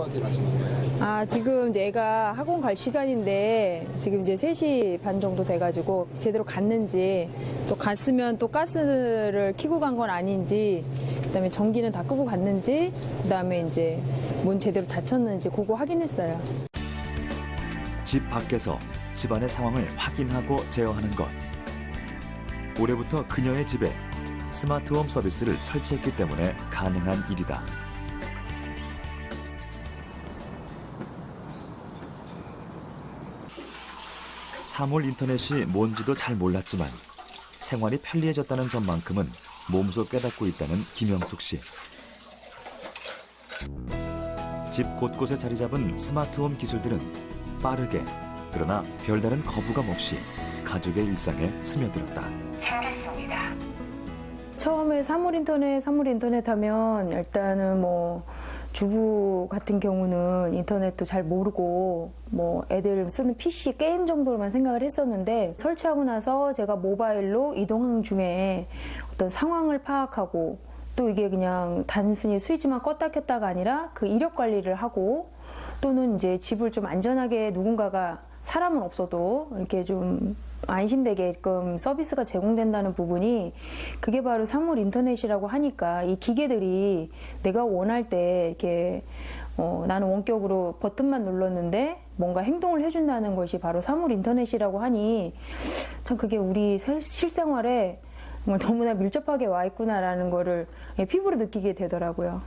어디서 확인하신 거예요? 아, 지금 이제 애가 학원 갈 시간인데 지금 이제 3시 반 정도 돼가지고 제대로 갔는지 또 갔으면 또 가스를 켜고 간 건 아닌지 그다음에 전기는 다 끄고 갔는지 그다음에 이제 문 제대로 닫혔는지 그거 확인했어요. 집 밖에서 집안의 상황을 확인하고 제어하는 것. 올해부터 그녀의 집에 스마트홈 서비스를 설치했기 때문에 가능한 일이다. 사물 인터넷이 뭔지도 잘 몰랐지만 생활이 편리해졌다는 점만큼은 몸소 깨닫고 있다는 김영숙 씨. 집 곳곳에 자리 잡은 스마트홈 기술들은 빠르게 그러나 별다른 거부감 없이 가족의 일상에 스며들었다. 챙겼습니다. 처음에 사물 인터넷, 사물 인터넷 하면 일단은 뭐 주부 같은 경우는 인터넷도 잘 모르고 뭐 애들 쓰는 PC 게임 정도로만 생각을 했었는데 설치하고 나서 제가 모바일로 이동하는 중에 어떤 상황을 파악하고 또 이게 그냥 단순히 스위치만 껐다 켰다가 아니라 그 이력 관리를 하고 또는 이제 집을 좀 안전하게 누군가가 사람은 없어도 이렇게 좀 안심되게끔 서비스가 제공된다는 부분이 그게 바로 사물 인터넷이라고 하니까 이 기계들이 내가 원할 때 이렇게 어, 나는 원격으로 버튼만 눌렀는데 뭔가 행동을 해준다는 것이 바로 사물 인터넷이라고 하니 참 그게 우리 세- 실생활에 너무나 밀접하게 와 있구나라는 거를 피부로 느끼게 되더라고요.